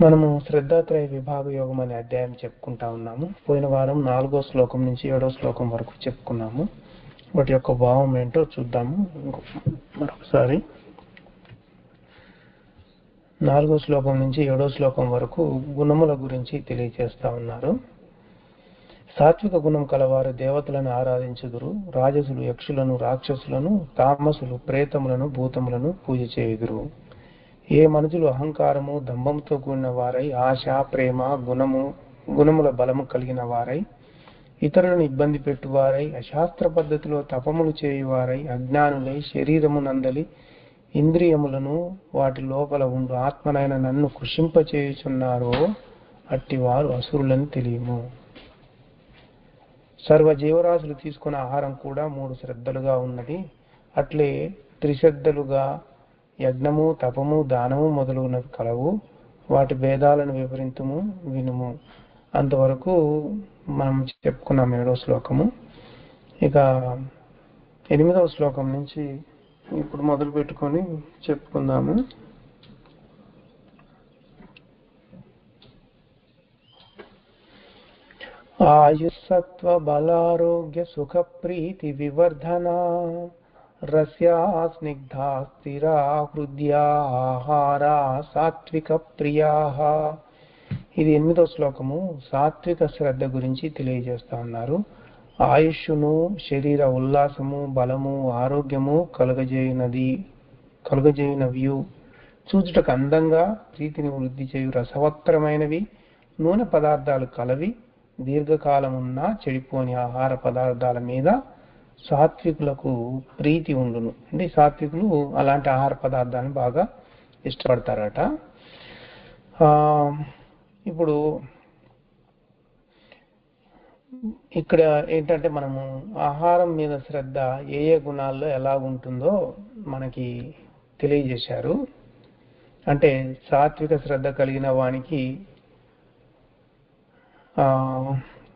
మనము శ్రద్ధాత్రయ విభాగ యోగం అనే అధ్యాయం చెప్పుకుంటా ఉన్నాము. పోయిన వారం నాలుగో శ్లోకం నుంచి ఏడో శ్లోకం వరకు చెప్పుకున్నాము. వాటి యొక్క భావం ఏంటో చూద్దాము. మరొకసారి. నాలుగో శ్లోకం నుంచి ఏడో శ్లోకం వరకు గుణముల గురించి తెలియజేస్తా ఉన్నారు. సాత్విక గుణం కలవారు దేవతలను ఆరాధించుదురు. రాజసులు యక్షులను రాక్షసులను తామసులు ప్రేతములను భూతములను పూజ చేయుదురు. ఏ మనుషులు అహంకారము దంభంతో కూడిన వారై ఆశ ప్రేమ గుణము గుణముల బలము కలిగిన వారై ఇతరులను ఇబ్బంది పెట్టువారై అశాస్త్ర పద్ధతిలో తపములు చేయువారై అజ్ఞానులై శరీరము నందలి ఇంద్రియములను వాటి లోపల ఉండు ఆత్మనైన నన్ను కృషింపచేయుచున్నారో అట్టివారు అసురులని తెలియము. సర్వ జీవరాశులు తీసుకున్న ఆహారం కూడా మూడు శ్రద్ధలుగా ఉన్నది. అట్లే త్రిశ్రద్ధలుగా యజ్ఞము తపము దానము మొదలగునవి కలవు. వాటి భేదాలను వివరింతుము వినుము. అంతవరకు మనం చెప్పుకున్నాం ఏడో శ్లోకము. ఇక ఎనిమిదవ శ్లోకం నుంచి ఇప్పుడు మొదలు పెట్టుకొని చెప్పుకుందాము. ఆయుస్సత్వ బలారోగ్య సుఖ ప్రీతి వివర్ధన రస్యా స్నిగ్ధా స్థిరా హృదయా ఆహారా సాత్విక ప్రియా ఇది ఎనిమిదో శ్లోకము. సాత్విక శ్రద్ధ గురించి తెలియజేస్తా ఉన్నారు. ఆయుష్ను శరీర ఉల్లాసము బలము ఆరోగ్యము కలుగజేయునది కలుగజేయునవియు. చూచుటకు అందంగా ప్రీతిని వృద్ధి చేయు రసవత్తరమైనవి. నూనె పదార్థాలు కలవి దీర్ఘకాలమున్న చెడిపోని ఆహార పదార్థాల మీద సాత్వికులకు ప్రీతి ఉండును. అంటే సాత్వికులు అలాంటి ఆహార పదార్థాన్ని బాగా ఇష్టపడతారట. ఇప్పుడు ఇక్కడ ఏంటంటే మనము ఆహారం మీద శ్రద్ధ ఏ ఏ గుణాల్లో ఎలా ఉంటుందో మనకి తెలియజేశారు. అంటే సాత్విక శ్రద్ధ కలిగిన వానికి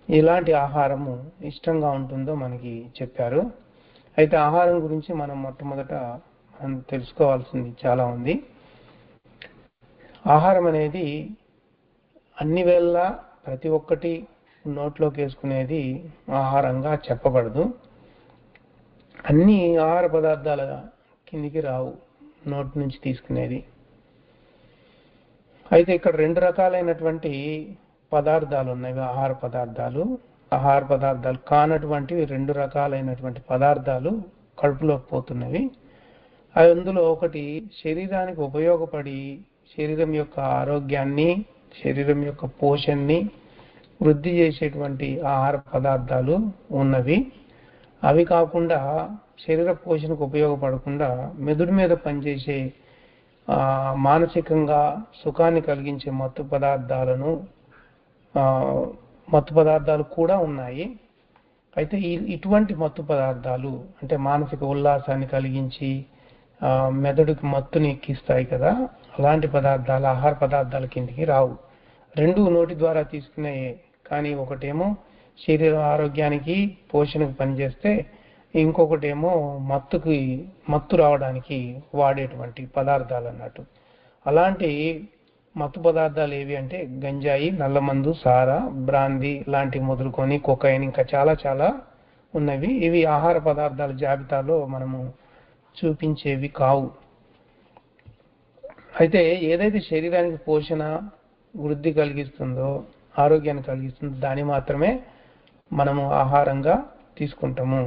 ఎలాంటి ఆహారము ఇష్టంగా ఉంటుందో మనకి చెప్పారు. అయితే ఆహారం గురించి మనం మొట్టమొదట మనం తెలుసుకోవాల్సింది చాలా ఉంది. ఆహారం అనేది అన్ని వేళ ప్రతి ఒక్కటి నోట్లోకి వేసుకునేది ఆహారంగా చెప్పబడదు. అన్ని ఆహార పదార్థాల కిందికి రావు నోటి నుంచి తీసుకునేది. అయితే ఇక్కడ రెండు రకాలైనటువంటి పదార్థాలు ఉన్నాయి ఆహార పదార్థాలు. ఆహార పదార్థాలు కానటువంటివి రెండు రకాలైనటువంటి పదార్థాలు కడుపులోకి పోతున్నవి. అవి అందులో ఒకటి శరీరానికి ఉపయోగపడి శరీరం యొక్క ఆరోగ్యాన్ని శరీరం యొక్క పోషణని వృద్ధి చేసేటువంటి ఆహార పదార్థాలు ఉన్నవి. అవి కాకుండా శరీర పోషణకు ఉపయోగపడకుండా మెదుడు మీద పనిచేసే మానసికంగా సుఖాన్ని కలిగించే మత్తు పదార్థాలను మత్తు పదార్థాలు కూడా ఉన్నాయి. అయితే ఈ ఇటువంటి మత్తు పదార్థాలు అంటే మానసిక ఉల్లాసాన్ని కలిగించి మెదడుకి మత్తుని ఎక్కిస్తాయి కదా అలాంటి పదార్థాలు ఆహార పదార్థాల కిందికి రావు. రెండు నోటి ద్వారా తీసుకునే కానీ ఒకటేమో శరీర ఆరోగ్యానికి పోషణకు పనిచేస్తే ఇంకొకటేమో మత్తుకి మత్తు రావడానికి వాడేటువంటి పదార్థాలు అన్నట్టు. అలాంటి మత్తు పదార్థాలు ఏవి అంటే గంజాయి నల్లమందు సారా బ్రాందీ లాంటివి మొదలుకొని కొకైన్ ఇంకా చాలా చాలా ఉన్నవి. ఇవి ఆహార పదార్థాల జాబితాలో మనము చూపించేవి కావు. అయితే ఏదైతే శరీరానికి పోషణ వృద్ధి కలిగిస్తుందో ఆరోగ్యాన్ని కలిగిస్తుందో దాన్ని మాత్రమే మనము ఆహారంగా తీసుకుంటాము.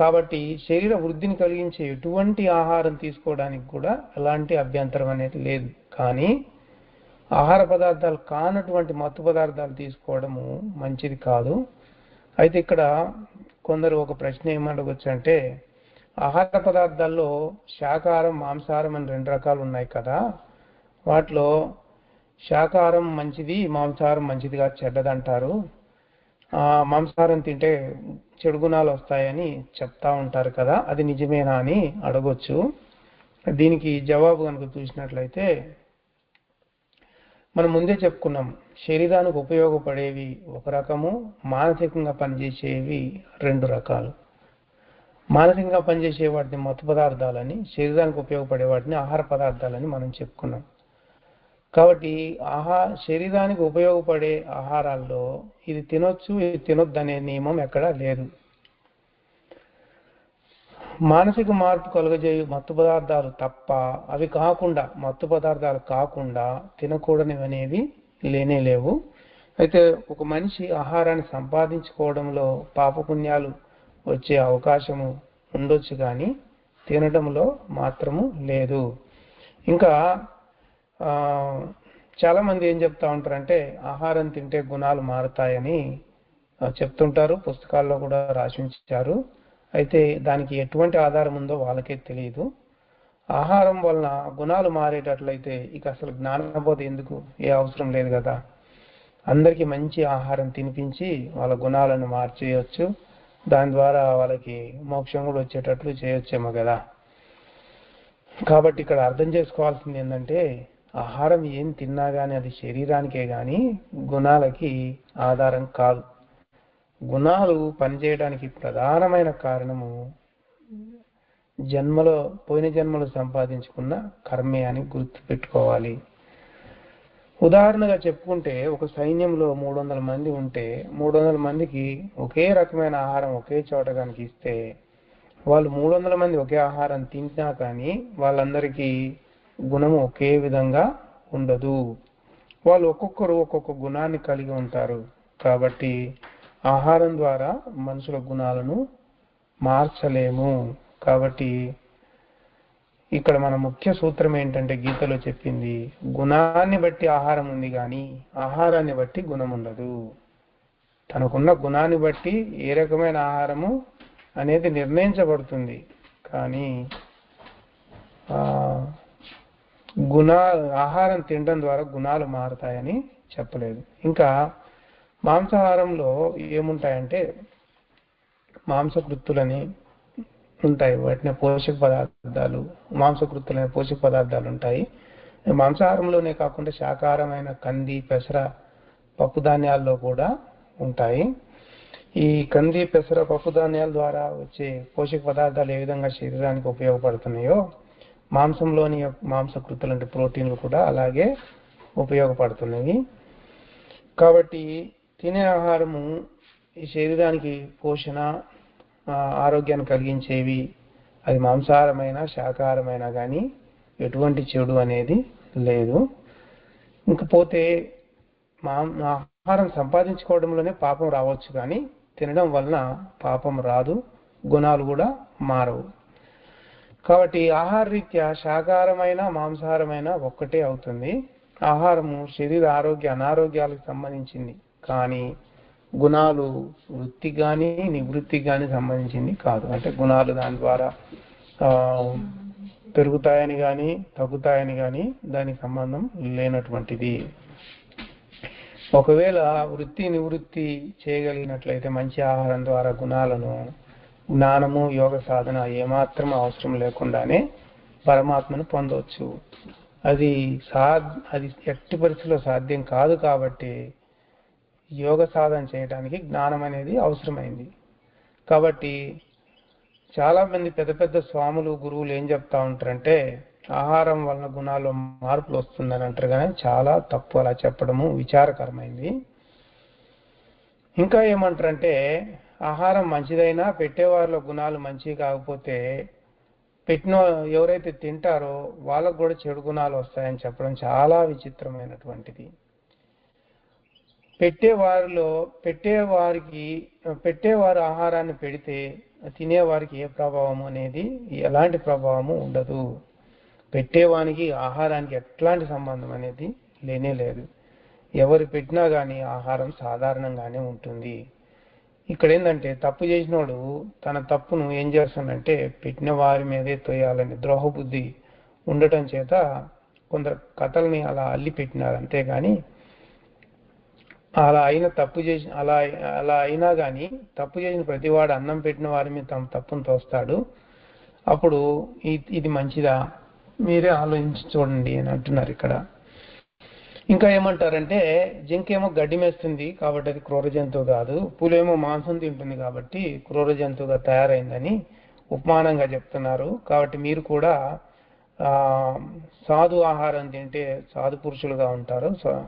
కాబట్టి శరీర వృద్ధిని కలిగించే ఎటువంటి ఆహారం తీసుకోవడానికి కూడా ఎలాంటి అభ్యంతరం అనేది లేదు. కానీ ఆహార పదార్థాలు కానటువంటి మత్తు పదార్థాలు తీసుకోవడము మంచిది కాదు. అయితే ఇక్కడ కొందరు ఒక ప్రశ్న ఏమడగొచ్చంటే ఆహార పదార్థాల్లో శాకాహారం మాంసాహారం అని రెండు రకాలు ఉన్నాయి కదా. వాటిలో శాకాహారం మంచిది మాంసాహారం మంచిదిగా చెడ్డదంటారు. మాంసాహారం తింటే చెడు గుణాలు వస్తాయని చెప్తా ఉంటారు కదా. అది నిజమేనా అని అడగొచ్చు. దీనికి జవాబు కనుక చూసినట్లయితే మనం ముందే చెప్పుకున్నాం శరీరానికి ఉపయోగపడేవి ఒక రకము మానసికంగా పనిచేసేవి రెండు రకాలు. మానసికంగా పనిచేసే వాటిని మత్తు పదార్థాలని శరీరానికి ఉపయోగపడే వాటిని ఆహార పదార్థాలని మనం చెప్పుకున్నాం. కాబట్టి ఆహా శరీరానికి ఉపయోగపడే ఆహారాల్లో ఇది తినొచ్చు ఇది తినొద్దు అనే నియమం ఎక్కడా లేదు. మానసిక మార్పు కలుగజేయు మత్తు పదార్థాలు తప్ప అవి కాకుండా మత్తు పదార్థాలు కాకుండా తినకూడనివి అనేవి లేనే లేవు. అయితే ఒక మనిషి ఆహారాన్ని సంపాదించుకోవడంలో పాపపుణ్యాలు వచ్చే అవకాశము ఉండొచ్చు కానీ తినడంలో మాత్రము లేదు. ఇంకా చాలామంది చాలా మంది ఏం చెప్తా ఉంటారంటే ఆహారం తింటే గుణాలు మారుతాయని చెప్తుంటారు పుస్తకాల్లో కూడా రాసి ఉంచారు. అయితే దానికి ఎటువంటి ఆధారం ఉందో వాళ్ళకే తెలియదు. ఆహారం వలన గుణాలు మారేటట్లయితే ఇక అసలు జ్ఞానబోధ ఎందుకు? ఏ అవసరం లేదు కదా. అందరికీ మంచి ఆహారం తినిపించి వాళ్ళ గుణాలను మార్చేయచ్చు. దాని ద్వారా వాళ్ళకి మోక్షం కూడా వచ్చేటట్లు చేయొచ్చేమో కదా. కాబట్టి ఇక్కడ అర్థం చేసుకోవాల్సింది ఏంటంటే ఆహారం ఏం తిన్నా కానీ అది శరీరానికే కానీ గుణాలకి ఆధారం కాదు. గుణాలు పనిచేయడానికి ప్రధానమైన కారణము జన్మలో పోయిన జన్మలో సంపాదించుకున్న కర్మే అని గుర్తు పెట్టుకోవాలి. ఉదాహరణగా చెప్పుకుంటే ఒక సైన్యంలో మూడు వందల మంది ఉంటే మూడు వందల మందికి ఒకే రకమైన ఆహారం ఒకే చోట కనుక ఇస్తే వాళ్ళు మూడు వందల మంది ఒకే ఆహారం తింటున్నా కానీ వాళ్ళందరికీ గుణం ఒకే విధంగా ఉండదు. వాళ్ళు ఒక్కొక్కరు ఒక్కొక్క గుణాన్ని కలిగి ఉంటారు. కాబట్టి ఆహారం ద్వారా మనుషుల గుణాలను మార్చలేము. కాబట్టి ఇక్కడ మన ముఖ్య సూత్రం ఏంటంటే గీతలో చెప్పింది గుణాన్ని బట్టి ఆహారం ఉంది కానీ ఆహారాన్ని బట్టి గుణం ఉండదు. తనకున్న గుణాన్ని బట్టి ఏ రకమైన ఆహారము అనేది నిర్ణయించబడుతుంది. కానీ గుణ ఆహారం తినడం ద్వారా గుణాలు మారుతాయని చెప్పలేదు. ఇంకా మాంసాహారంలో ఏముంటాయంటే మాంసకృత్తులని ఉంటాయి. వాటిని పోషక పదార్థాలు మాంసకృత్తులైన పోషక పదార్థాలు ఉంటాయి. మాంసాహారంలోనే కాకుండా శాకాహారమైన కంది పెసర పప్పు ధాన్యాల్లో కూడా ఉంటాయి. ఈ కంది పెసర పప్పు ధాన్యాల ద్వారా వచ్చే పోషక పదార్థాలు ఏ విధంగా శరీరానికి ఉపయోగపడుతున్నాయో మాంసంలోని మాంసకృతులు అంటే ప్రోటీన్లు కూడా అలాగే ఉపయోగపడుతున్నాయి కాబట్టి తినే ఆహారము ఈ శరీరానికి పోషణ ఆరోగ్యాన్ని కలిగించేవి. అది మాంసాహారమైన శాకాహారమైన కానీ ఎటువంటి చెడు అనేది లేదు. ఇంకపోతే మా ఆహారం సంపాదించుకోవడంలోనే పాపం రావచ్చు కానీ తినడం వలన పాపం రాదు గుణాలు కూడా మారవు. కాబట్టి ఆహార రీత్యా శాకాహారమైన మాంసాహారమైన ఒక్కటే అవుతుంది. ఆహారము శరీర ఆరోగ్య అనారోగ్యాలకు సంబంధించింది. కానీ గుణాలు వృత్తి కానీ నివృత్తికి కానీ సంబంధించింది కాదు. అంటే గుణాలు దాని ద్వారా పెరుగుతాయని కానీ తగ్గుతాయని కానీ దానికి సంబంధం లేనటువంటిది. ఒకవేళ వృత్తి నివృత్తి చేయగలిగినట్లయితే మంచి ఆహారం ద్వారా గుణాలను జ్ఞానము యోగ సాధన ఏమాత్రం అవసరం లేకుండానే పరమాత్మను పొందవచ్చు అది సా అది ఎట్టి పరిస్థితిలో సాధ్యం కాదు కాబట్టి యోగ సాధన చేయడానికి జ్ఞానం అనేది అవసరమైంది. కాబట్టి చాలామంది పెద్ద పెద్ద స్వాములు గురువులు ఏం చెప్తా ఉంటారంటే ఆహారం వలన గుణాల్లో మార్పులు వస్తుందని అంటారు కానీ చాలా తప్పు అలా చెప్పడము విచారకరమైంది. ఇంకా ఏమంటారంటే ఆహారం మంచిదైనా పెట్టేవారిలో గుణాలు మంచివి కాకపోతే పెట్టిన ఎవరైతే తింటారో వాళ్ళకు కూడా చెడు గుణాలు వస్తాయని చెప్పడం చాలా విచిత్రమైనటువంటిది. పెట్టేవారిలో పెట్టేవారికి పెట్టేవారు ఆహారాన్ని పెడితే తినేవారికి ఏ ప్రభావం అనేది ఎలాంటి ప్రభావము ఉండదు. పెట్టేవానికి ఆహారానికి ఎట్లాంటి సంబంధం అనేది లేనే లేదు. ఎవరు పెట్టినా కానీ ఆహారం సాధారణంగానే ఉంటుంది. ఇక్కడ ఏంటంటే తప్పు చేసినోడు తన తప్పును ఏం చేస్తానంటే పెట్టిన వారి మీదే తోయాలని ద్రోహబుద్ధి ఉండటం చేత కొందరు కథల్ని అలా అల్లి పెట్టినారు అంతేగాని అలా అయిన తప్పు చేసి అలా అలా అయినా కానీ తప్పు చేసిన ప్రతివాడు అన్నం పెట్టిన వారి మీద తమ తప్పును తోస్తాడు. అప్పుడు ఇది మంచిదా? మీరే ఆలోచించి చూడండి అని అంటున్నారు ఇక్కడ. ఇంకా ఏమంటారంటే జింకేమో గడ్డి మేస్తుంది కాబట్టి అది క్రూర జంతువు కాదు. పులేమో మాంసం తింటుంది కాబట్టి క్రూర జంతువుగా తయారైందని ఉపమానంగా చెప్తున్నారు. కాబట్టి మీరు కూడా సాధు ఆహారం తింటే సాధు పురుషులుగా ఉంటారు. సో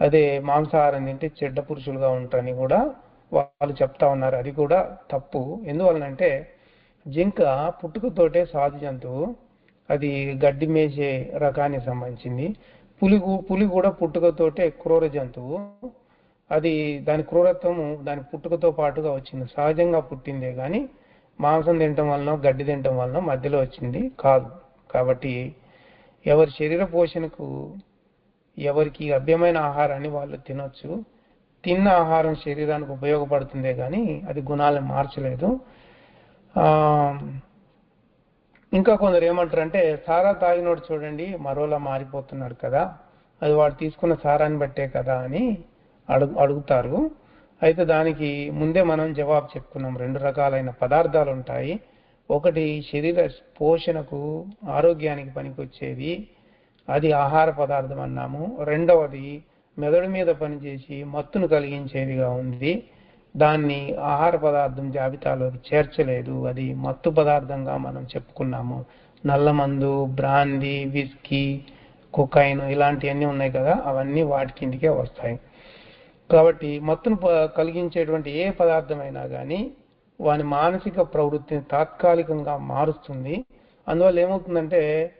అదే మాంసాహారం తింటే చెడ్డ పురుషులుగా ఉంటారని కూడా వాళ్ళు చెప్తా ఉన్నారు. అది కూడా తప్పు. ఎందువలనంటే జింక పుట్టుకతోటే సాధు జంతువు. అది గడ్డి మేసే రకానికి సంబంధించింది. పులి పులి కూడా పుట్టుకతోటే క్రూర జంతువు. అది దాని క్రూరత్వము దాని పుట్టుకతో పాటుగా వచ్చింది. సహజంగా పుట్టిందే కానీ మాంసం తినటం వలన గడ్డి తినటం వలన మధ్యలో వచ్చింది. కాదు. కాబట్టి ఎవరి శరీర పోషణకు ఎవరికి లభ్యమైన ఆహారాన్ని వాళ్ళు తినొచ్చు. తిన్న ఆహారం శరీరానికి ఉపయోగపడుతుందే కానీ అది గుణాలను మార్చలేదు. ఇంకా కొందరు ఏమంటారంటే సారా తాగినోడు చూడండి మరోలా మారిపోతున్నాడు కదా. అది వాడు తీసుకున్న సారాన్ని బట్టే కదా అని అడుగు అడుగుతారు. అయితే దానికి ముందే మనం జవాబు చెప్పుకున్నాం. రెండు రకాలైన పదార్థాలు ఉంటాయి ఒకటి శరీర పోషణకు ఆరోగ్యానికి పనికొచ్చేది. అది ఆహార పదార్థం అన్నాము. రెండవది మెదడు మీద పనిచేసి మత్తును కలిగించేదిగా ఉంది. దాన్ని ఆహార పదార్థం జాబితాలో చేర్చలేదు. అది మత్తు పదార్థంగా మనం చెప్పుకున్నాము. నల్లమందు బ్రాందీ విస్కీ కుకైన్ ఇలాంటివన్నీ ఉన్నాయి కదా అవన్నీ వాటి కిందికే వస్తాయి. కాబట్టి మత్తును ప- కలిగించేటువంటి ఏ పదార్థమైనా కానీ వాని మానసిక ప్రవృత్తిని తాత్కాలికంగా మారుస్తుంది. అందువల్ల ఏమవుతుందంటే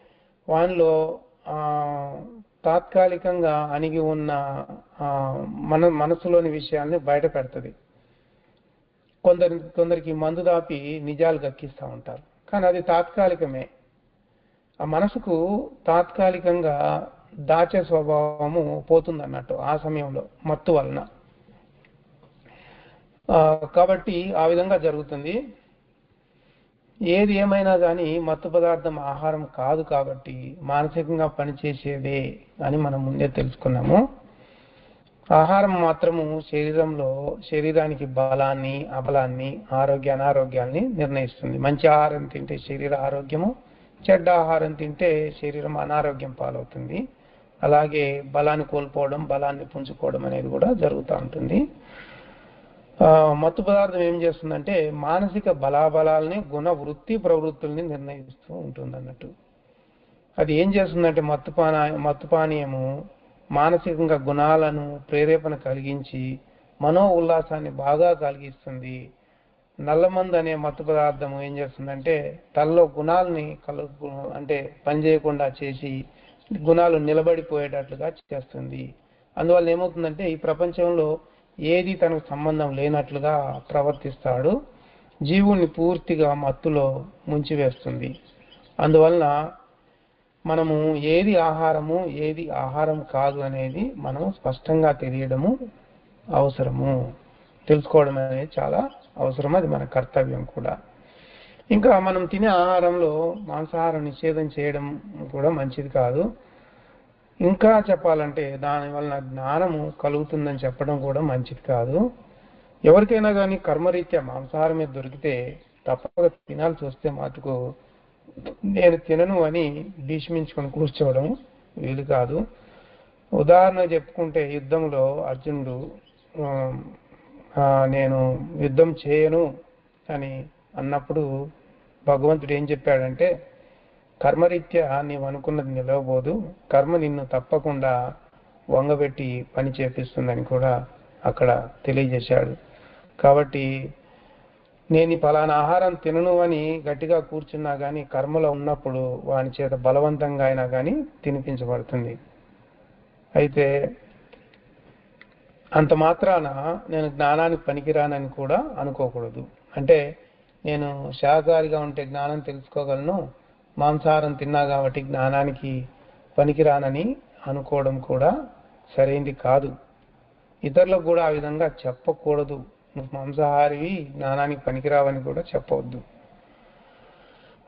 వానిలో తాత్కాలికంగా అణిగి ఉన్న మన మనసులోని విషయాల్ని బయట పెడుతుంది. కొందరి కొందరికి మందు దాపి నిజాలు గక్కిస్తూ ఉంటారు. కానీ అది తాత్కాలికమే. ఆ మనసుకు తాత్కాలికంగా దాచే స్వభావము పోతుంది అన్నట్టు ఆ సమయంలో మత్తు వలన. కాబట్టి ఆ విధంగా జరుగుతుంది. ఏది ఏమైనా కానీ మత్తు పదార్థం ఆహారం కాదు కాబట్టి మానసికంగా పనిచేసేదే అని మనం ముందే తెలుసుకున్నాము. ఆహారం మాత్రము శరీరంలో శరీరానికి బలాన్ని అబలాన్ని ఆరోగ్య అనారోగ్యాన్ని నిర్ణయిస్తుంది. మంచి ఆహారం తింటే శరీర ఆరోగ్యము చెడ్డ ఆహారం తింటే శరీరం అనారోగ్యం పాలవుతుంది. అలాగే బలాన్ని కోల్పోవడం బలాన్ని పుంజుకోవడం అనేది కూడా జరుగుతూ ఉంటుంది. మత్తు పదార్థం ఏం చేస్తుందంటే మానసిక బలాబలాల్ని గుణ వృత్తి ప్రవృత్తుల్ని నిర్ణయిస్తూ ఉంటుంది అన్నట్టు అది ఏం చేస్తుందంటే మత్తుపాన మత్తుపానీయము మానసికంగా గుణాలను ప్రేరేపణ కలిగించి మనో ఉల్లాసాన్ని బాగా కలిగిస్తుంది. నల్లమందు అనే మత్తు పదార్థం ఏం చేస్తుందంటే తనలో గుణాలని కలుపు అంటే పనిచేయకుండా చేసి గుణాలు నిలబడిపోయేటట్లుగా చేస్తుంది. అందువల్ల ఏమవుతుందంటే ఈ ప్రపంచంలో ఏది తనకు సంబంధం లేనట్లుగా ప్రవర్తిస్తాడు జీవుణ్ణి పూర్తిగా మత్తులో ముంచివేస్తుంది. అందువలన మనము ఏది ఆహారము ఏది ఆహారం కాదు అనేది మనము స్పష్టంగా తెలియడము అవసరము. తెలుసుకోవడం అనేది చాలా అవసరం అది మన కర్తవ్యం కూడా. ఇంకా మనం తినే ఆహారంలో మాంసాహారం నిషేధం చేయడం కూడా మంచిది కాదు. ఇంకా చెప్పాలంటే దానివలన జ్ఞానము కలుగుతుందని చెప్పడం కూడా మంచిది కాదు. ఎవరికైనా కానీ కర్మరీత్యా మాంసాహారం మీద దొరికితే తప్పక తినాల్సి వస్తే మటుకు నేను తినను అని భీష్మించుకొని కూర్చోవడం వీలు కాదు. ఉదాహరణ చెప్పుకుంటే యుద్ధంలో అర్జునుడు నేను యుద్ధం చేయను అని అన్నప్పుడు భగవంతుడు ఏం చెప్పాడంటే కర్మరీత్యా నీవు అనుకున్నది నిలవబోదు. కర్మ నిన్ను తప్పకుండా వంగబెట్టి పని చేపిస్తుందని కూడా అక్కడ తెలియజేశాడు. కాబట్టి నేను ఫలానా ఆహారం తినను అని గట్టిగా కూర్చున్నా కానీ కర్మలో ఉన్నప్పుడు వాని చేత బలవంతంగా అయినా కానీ తినిపించబడుతుంది. అయితే అంత మాత్రాన నేను జ్ఞానానికి పనికిరానని కూడా అనుకోకూడదు. అంటే నేను శాఖారిగా ఉంటే జ్ఞానం తెలుసుకోగలను మాంసాహారం తిన్నా కాబట్టి జ్ఞానానికి పనికిరానని అనుకోవడం కూడా సరైంది కాదు. ఇతరులకు కూడా ఆ విధంగా చెప్పకూడదు. నువ్వు మాంసాహారివి జ్ఞానానికి పనికిరావని కూడా చెప్పవద్దు.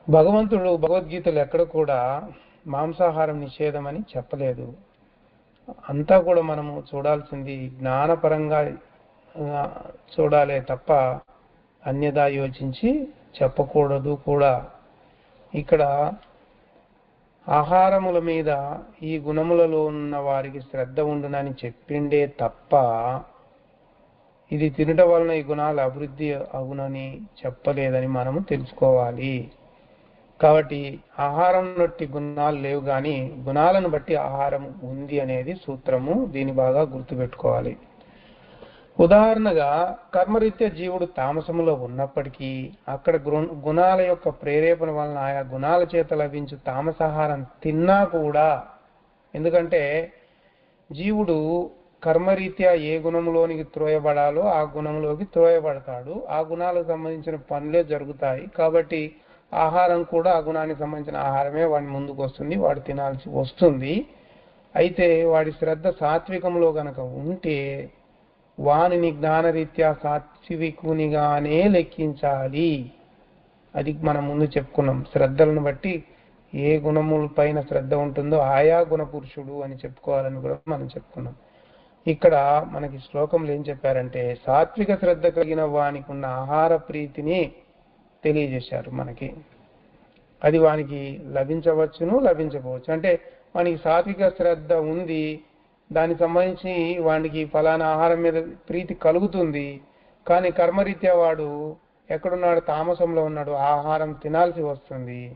భగవంతుడు భగవద్గీతలు ఎక్కడ కూడా మాంసాహారం నిషేధం అని చెప్పలేదు. అంతా కూడా మనము చూడాల్సింది జ్ఞానపరంగా చూడాలే తప్ప అన్యదా యోచించి చెప్పకూడదు కూడా. ఇక్కడ ఆహారముల మీద ఈ గుణములలో ఉన్న వారికి శ్రద్ధ ఉండునని చెప్పిండే తప్ప ఇది తినటం వలన ఈ గుణాలు అభివృద్ధి అగునని చెప్పలేదని మనము తెలుసుకోవాలి. కాబట్టి ఆహారం బట్టి గుణాలు లేవు కానీ గుణాలను బట్టి ఆహారం ఉంది అనేది సూత్రము దీన్ని బాగా గుర్తుపెట్టుకోవాలి. ఉదాహరణగా కర్మరీత్యా జీవుడు తామసములో ఉన్నప్పటికీ అక్కడ గుణాల యొక్క ప్రేరేపణ వలన ఆయా గుణాల చేత లభించు తామసాహారం తిన్నా కూడా. ఎందుకంటే జీవుడు కర్మరీత్యా ఏ గుణంలోనికి త్రోయబడాలో ఆ గుణంలోకి త్రోయబడతాడు. ఆ గుణాలకు సంబంధించిన పనులే జరుగుతాయి. కాబట్టి ఆహారం కూడా ఆ గుణానికి సంబంధించిన ఆహారమే వాడి ముందుకు వస్తుంది వాడు తినాల్సి వస్తుంది. అయితే వాడి శ్రద్ధ సాత్వికంలో గనక ఉంటే వానిని జ్ఞానరీత్యా సాత్వికునిగానే లెక్కించాలి. అది మనం ముందు చెప్పుకున్నాం. శ్రద్ధలను బట్టి ఏ గుణముల పైన శ్రద్ధ ఉంటుందో ఆయా గుణ పురుషుడు అని చెప్పుకోవాలని కూడా మనం చెప్పుకున్నాం. ఇక్కడ మనకి శ్లోకంలో ఏం చెప్పారంటే సాత్విక శ్రద్ధ కలిగిన వానికి ఉన్న ఆహార ప్రీతిని తెలియజేశారు మనకి. అది వానికి లభించవచ్చును లభించకపోవచ్చు. అంటే వానికి సాత్విక శ్రద్ధ ఉంది దానికి సంబంధించి వాడికి ఫలానా ఆహారం మీద ప్రీతి కలుగుతుంది. కానీ కర్మరీత్యా వాడు ఎక్కడున్నాడు? తామసంలో ఉన్నాడు. ఆహారం తినాల్సి వస్తుంది.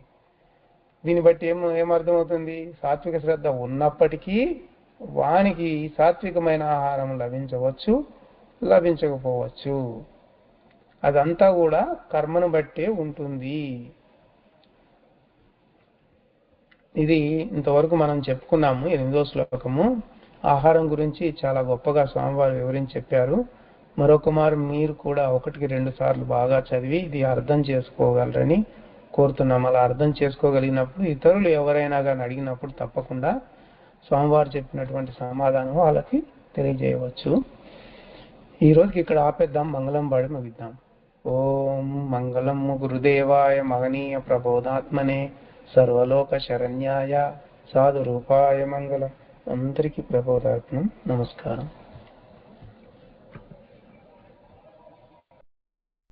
దీన్ని బట్టి ఏం ఏమర్థమవుతుంది సాత్విక శ్రద్ధ ఉన్నప్పటికీ వానికి సాత్వికమైన ఆహారం లభించవచ్చు లభించకపోవచ్చు. అదంతా కూడా కర్మను బట్టే ఉంటుంది. ఇది ఇంతవరకు మనం చెప్పుకున్నాము ఎనిమిదో శ్లోకము. ఆహారం గురించి చాలా గొప్పగా స్వామివారు వివరించి చెప్పారు. మరొక మారు మీరు కూడా ఒకటికి రెండు సార్లు బాగా చదివి ఇది అర్థం చేసుకోగలరని కోరుతున్నాం. అలా అర్థం చేసుకోగలిగినప్పుడు ఇతరులు ఎవరైనా కానీ అడిగినప్పుడు తప్పకుండా స్వామివారు చెప్పినటువంటి సమాధానం వాళ్ళకి తెలియజేయవచ్చు. ఈ రోజుకి ఇక్కడ ఆపేద్దాం మంగళం పాడి ముగిద్దాం. ఓం మంగళం గురుదేవాయ మహనీయ ప్రబోధాత్మనే సర్వలోక శరణ్యాయ సాధు రూపాయ మంగళం. అందరికీ ప్రబోధాత్మం నమస్కారం.